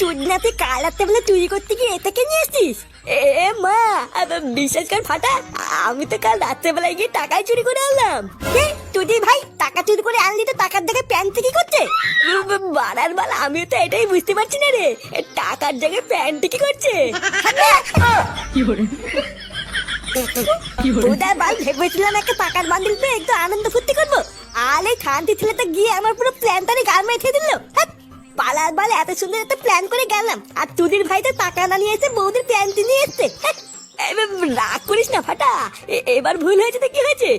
চুদনাতে কাল রাত্রে বলে চুরি করতে গিয়ে এটাকে নিয়ে এসছিস এ মা বিশ্বাস কর ফাটা আমি তো কাল রাত্রেবেলায় গিয়ে টাকাই চুরি করে আনলাম। তুই ভাই টাকা চুরি করে আনলি তো টাকার দেখে প্যান্ট কি করছে? বাড়ার বাল আমিও তো এটাই বুঝতে পারছি না রে টাকার জায়গায় প্যান্ট কি করছে? ভেবেছিলাম একটা টাকার বান্ডিল পেয়ে একটু আনন্দ ফুর্তি করব। আলে খান্তি ছেলেটা গিয়ে আমার পুরো প্ল্যানটারে গাল মেখে দিল। হ্যাঁ, পালার বাল এত সুন্দর একটা প্ল্যান করে গেলাম। আর তুদির ভাই তো টাকা না নিয়ে এসে বৌদির প্যান্ট নিয়ে এসছে। হ্যাঁ, রাগ করিস না ফাটা। এবার ভুল হয়েছে তো কি হয়েছে?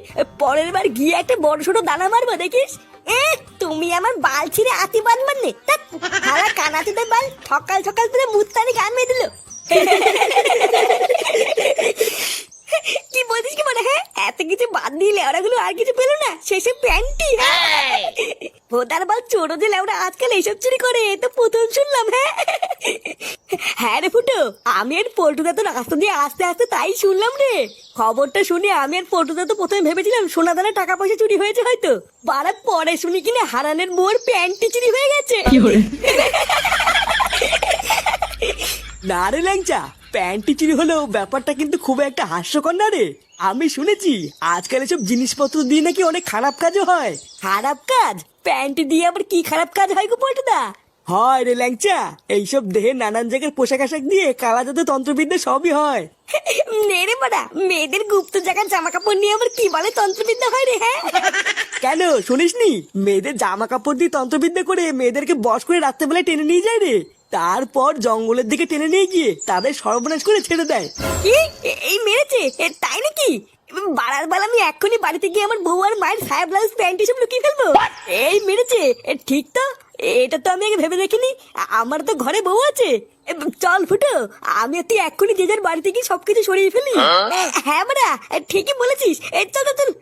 পরের বার গিয়ে একটা বড় ছোট দানা মারবো দেখিস? এ তুমি আমার বাল ছিঁড়ে আতি বাঁধবার নে হারা কানাতিদের বাল সকাল সকাল তুলে মুত্তানি গান মেয়ে দিল। কি বলছিস কি মনে হ্যাঁ? এত কিছু বাদ দিয়ে লেওড়াগুলো আর কিছু পেল না? শেষে প্যান্টি হ্যাঁ? ভোদার বল চোরো যে লেওড়া আজকাল এইসব চুরি করে এ তো প্রথম শুনলাম হ্যাঁ? হ্যাঁ রে ফুটো আমি আর পল্টুদা তো রাস্তা দিয়ে আস্তে আস্তে তাই শুনলাম রে। খবরটা শুনে আমি আর পল্টুদা তো প্রথমে ভেবেছিলাম সোনা দানা টাকা পয়সা চুরি হয়েছে হয়তো। বারার পরে শুনি কিনা হারানের বোর প্যান্টি চুরি হয়ে গেছে। না রে ল্যাংচা প্যান্টি চুরি হলেও ব্যাপারটা কিন্তু খুব একটা হাস্যকর না রে। আমি শুনেছি আজকাল এসব জিনিসপত্র দিয়ে নাকি অনেক খারাপ কাজও হয়। খারাপ কাজ? প্যান্টি দিয়ে আবার কি খারাপ কাজ হয় গো পল্টুদা? হয় রে ল্যাংচা এইসব দেহে নানান জায়গার পোশাক আশাক দিয়ে কালা জাদু তন্ত্রবিদ্যা সবই হয়। নেড়ে বাড়া মেয়েদের গুপ্ত জায়গার জামা কাপড় নিয়ে আবার কি বলে তন্ত্রবিদ্যা হয় রে হ্যাঁ? কেন শুনিসনি? মেয়েদের জামা কাপড় দিয়ে তন্ত্রবিদ্যা করে মেয়েদেরকে বস করে রাত্রেবেলায় টেনে নিয়ে যায় রে। তারপর জঙ্গলের দিকে টেনে নিয়ে গিয়ে তাদের সর্বনাশ করে ছেড়ে দেয়। কি এ- এই মেরেছে? এ, তাই নাকি? বাড়ার বেলা আমি এক্ষুনি বাড়িতে গিয়ে আমার বউ আর মায়ের সায়া ব্লাউজ প্যান্ট সব লুকিয়ে ফেলব। এই মেরেছে? এ, ঠিক তো? এটা তো আমি আগে ভেবে দেখিনি। আ- আমার তো ঘরে বউ আছে। এ, চল ফুটো আমি তুই এক্ষুনি যে যার বাড়িতে গিয়ে সবকিছু সরিয়ে ফেলি। এ, হ্যাঁ বাড়া ঠিকই বলেছিস। এই চল চল, চল।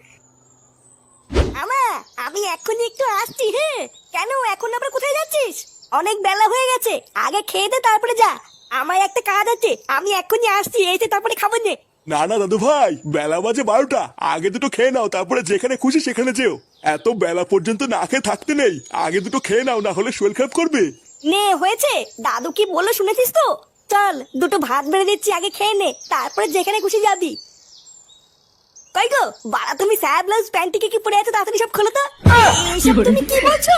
আমা আমি এক্ষুনি একটু আসছি হ্যাঁ কেন এখন আবার কোথায় যাচ্ছিস? অনেক বেলা হয়ে গেছে। আগে খেয়ে দে তারপরে যা। আমার একটা কাজ আছে আমি এক্ষুনি আসছি এসে তারপরে খাব নে। না না দাদু ভাই বেলা বাজে বারোটা। আগে দুটো খেয়ে নাও তারপরে যেখানে খুশি সেখানে যেও। এত বেলা পর্যন্ত না খেয়ে থাকতে নেই। আগে দুটো খেয়ে নাও না হলে শরীর খারাপ করবে। নে হয়েছে। দাদু কি বলল শুনেছিস তো? চল দুটো ভাত বেড়ে দিচ্ছি আগে খেয়ে নে তারপরে যেখানে খুশি যাবি। কই গো বাড়া তুমি স্যার ব্লাউজ প্যান্টিকে কি পরে আছো তাড়াতাড়ি সব খোলো তো। এইসব তুমি কি বলছো?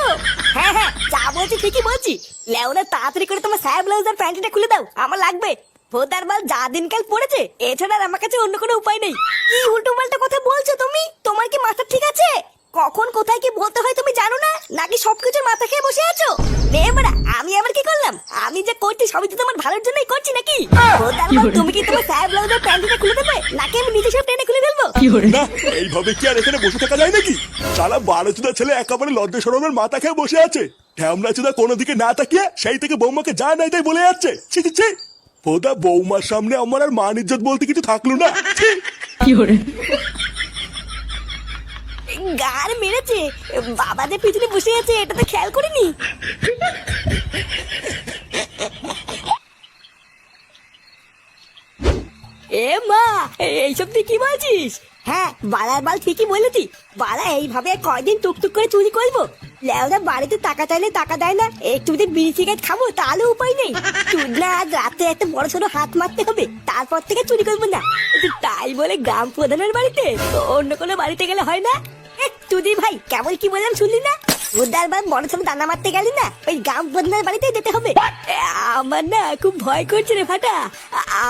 হ্যাঁ হ্যাঁ। যা বলছি ঠিকই বলছি। লেওনা তাড়াতাড়ি করে তোমার স্যার ব্লাউজ আর খুলে দাও। আমার লাগবে। ভোদার বাল যা দিনকাল পড়েছে এছাড়া আর আমার কাছে অন্য কোনো উপায় নেই। কি উল্টো পাল্টা কথা বলছো তুমি? তোমার কি মাথা ঠিক আছে? কখন কোথায় কি বলতে হয় তুমি জানো না? নাকি সবকিছু মাথা খেয়ে বসে আছো? রে আমি আবার কি করলাম? আমি যে করছি সবই তো তোমার ভালোর জন্যই করছি নাকি? ভোদার বাল, তুমি কি তোমার স্যার ব্লাউজের প্যান্টিটা খুলে দেবে? নাকি আমি নিজে না এইভাবে কি আর এখানে বসে থাকা যায় নাকি? সারা বারো চুদা ছেলে একেবারে লজ্জা সরমের মাথা খেয়ে বসে আছে। ঢ্যামলা চুদা কোনো দিকে না তাকিয়ে সেই থেকে বৌমাকে যা নাই তাই বলে যাচ্ছে। ছি ছি ছি। ওদা বৌমার সামনে আমার আর মান ইজ্জত বলতে কিছু থাকল না। কি ছি গার মেরেছে। বাবা যে পিছনে বসে আছে এটা তো খেয়াল করিনি। এ মা এইসব তুই কি বলছিস? হ্যাঁ। বালার বাল ঠিকই বলেছি। বালা এইভাবে কয়দিন টুকটুক করে চুরি করব? লেওদা বাড়িতে টাকা চাইলে টাকা দেয় না। একটু যদি বিড়ি সিগারেট খাব তাহলে উপায় নেই। চুদনা আজ রাতে একটা বড় ছোট হাত মারতে হবে। তারপর থেকে চুরি করব না। তাই বলে গ্রাম প্রধানের বাড়িতে অন্য কোনো বাড়িতে গেলে হয় না? তুদি ভাই কেমন কি বললাম শুনলি না? বার বড় দানা মারতে গেলি না? ওই বাড়িতেই যেতে হবে। আমার না খুব ভয় করছে রে ফাটা।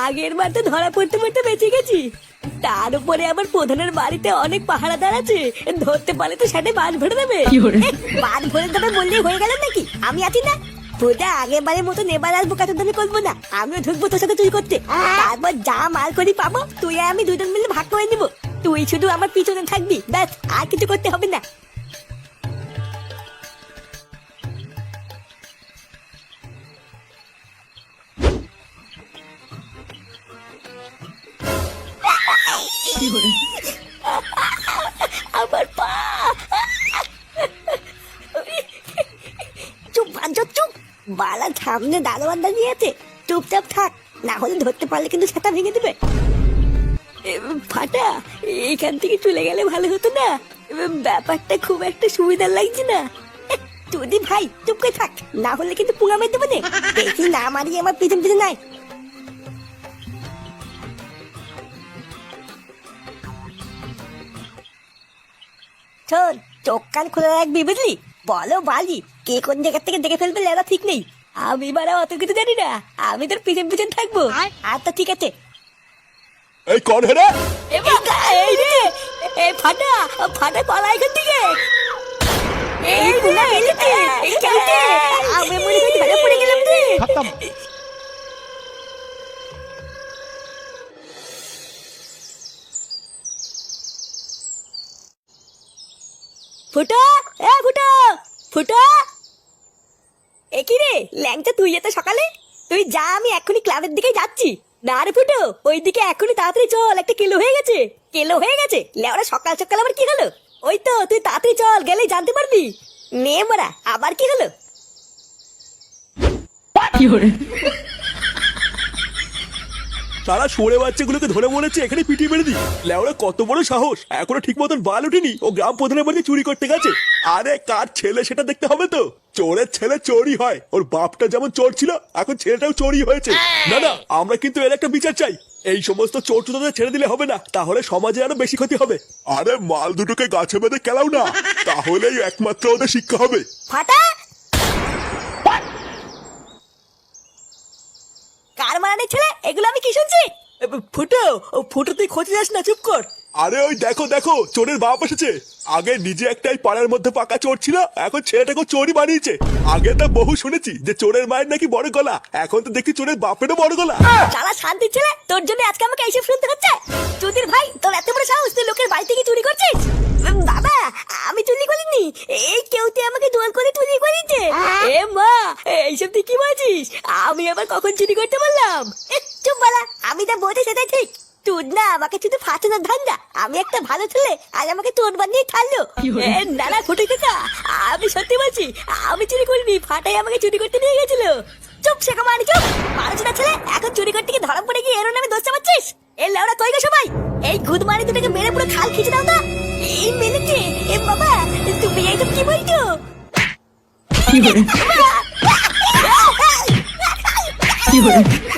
আগের বার তো ধরা পড়তে পড়তে বেঁচে গেছি। তার উপরে আবার প্রধানের বাড়িতে অনেক আছে। ধরতে পারলে তো বাদ ভরে দেবে। বাদ ভরে দেবে বললেই হয়ে গেল নাকি? আমি আছি না। পূজা আগের বারের মতো এবার আসব কাছে দাবি করব না। আমিও ঢুকবো তোর সাথে তুই করতে। তারপর যা মাল করি পাবো তুই আর আমি দুজন মিলে ভাগ করে নিবো। তুই শুধু আমার পিছনে থাকবি ব্যাস আর কিছু করতে হবে না। আমার পা। চুপ বাঞ্চো চুপ বালা সামনে দারোয়ান দাঁড়িয়ে আছে। চুপচাপ থাক, না হলে ধরতে পারলে কিন্তু সেটা ভেঙে দেবে। ফাটা, এখান থেকে চলে গেলে ভালো হতো না। ব্যাপারটা খুব একটা সুবিধার লাগছে না। তুই ভাই, চুপ করে থাক, না হলে কিন্তু পুঙ্গা মেরে দেবো দেখি না মারিয়ে আমার পিছন পিছন নাই। শোন চোখ কান খুলে রাখবি বুঝলি? বলো বালি কে কোন জায়গা থেকে দেখে ফেলবে লেলা ঠিক নেই। আমি বারা অত কিছু জানি না আমি তোর পিছন পিছন থাকব। আচ্ছা ঠিক আছে। এই কর হেরা এ বাবা, এই রে এ ফাটা ফাটা পালা এখান থেকে। এই পুনা এলিতে এই কেউতে আমি মনে হয় ধরে পড়ে গেলাম রে। ফুটো, এ ফুটো ফুটো। এ কি রে, ল্যাংচা, তুই এত সকালে? তুই যা, আমি এখনই ক্লাবের দিকে যাচ্ছি। না রে ফুটো, ওইদিকে এখনই তাড়াতাড়ি চল, একটা কিলো হয়ে গেছে। কিলো হয়ে গেছে? লেওরা সকাল সকাল আবার কি হলো? ওই তো, তুই তাড়াতাড়ি চল, গেলেই জানতে পারবি। নে, মারা, আবার কি হলো? সারা সরে বাচ্চাগুলোকে ধরে বলেছে এখানে পিটি মেরে দিই। লেওরা কত বড় সাহস। এখনও ঠিক মতন বাল উঠেনি ও গ্রাম প্রধানের বাড়িতে চুরি করতে গেছে। আরে, কার ছেলে সেটা দেখতে হবে তো? চোরের ছেলে চোরই হয়। ওর বাপটা যেমন চোর ছিল, এখন ছেলেটাও চোরই হয়েছে। না না, আমরা কিন্তু এর একটা বিচার চাই। এই সমস্ত চোর চোরদের ছেড়ে দিলে হবে না। তাহলে সমাজে আরও বেশি ক্ষতি হবে। আরে, মাল দুটোকে গাছে বেঁধে কেলাও না। তাহলেই একমাত্র ওদের শিক্ষা হবে। ফাটা! কার মারানি ছেলে? এগুলো আমি কি শুনছি? ফুটো, ও ফুটো, তুই খোঁজে যাস না, চুপ কর। আরে ওই দেখো দেখো চোরের বাপ এসেছে। আগে নিজে একটাই পাড়ার মধ্যে পাকা চোর ছিল এখন ছেলেটাকে চোরই বানিয়েছে। আগে তো বহু শুনেছি যে চোরের মায়ের নাকি বড় গলা এখন তো দেখি চোরের বাপেরও বড় গলা। সারা শান্তি ছেলে তোর জন্য আজকে আমাকে এইসব শুনতে হচ্ছে? চুদির ভাই তোর এত বড় সাহস তুই লোকের বাড়ি থেকে চুরি করছিস? বাবা আমি চুরি করিনি। এই কেউ তুই আমাকে দোয়াল করে চুরি করেছে। এ মা এইসব তুই কি বলছিস? আমি আবার কখন চুরি করতে এ, চুপ বলা আমি যা বলছি সেটাই ঠিক। তুই না আমাকে শুধু ফাটানোর ধান্দা আমি একটা ভালো ছেলে আজ আমাকে তোর বানিয়ে এ, না না ফুটে কাকা আমি সত্যি বলছি আমি চুরি করিনি ফাটাই আমাকে চুরি করতে নিয়ে গেছিল চুপ শেখা মারি চুপ মানুষটা ছেলে এখন চুরি করতে গিয়ে ধরা পড়ে গিয়ে এর নামে দোষ চাপাচ্ছিস এ লেওড়া কই গো সবাই এই গুদ মারি দুটাকে মেরে পুরো খাল খিচে দাও তো এই মেলেছে এ বাবা তুমি এইসব কি বলছো কি hore কি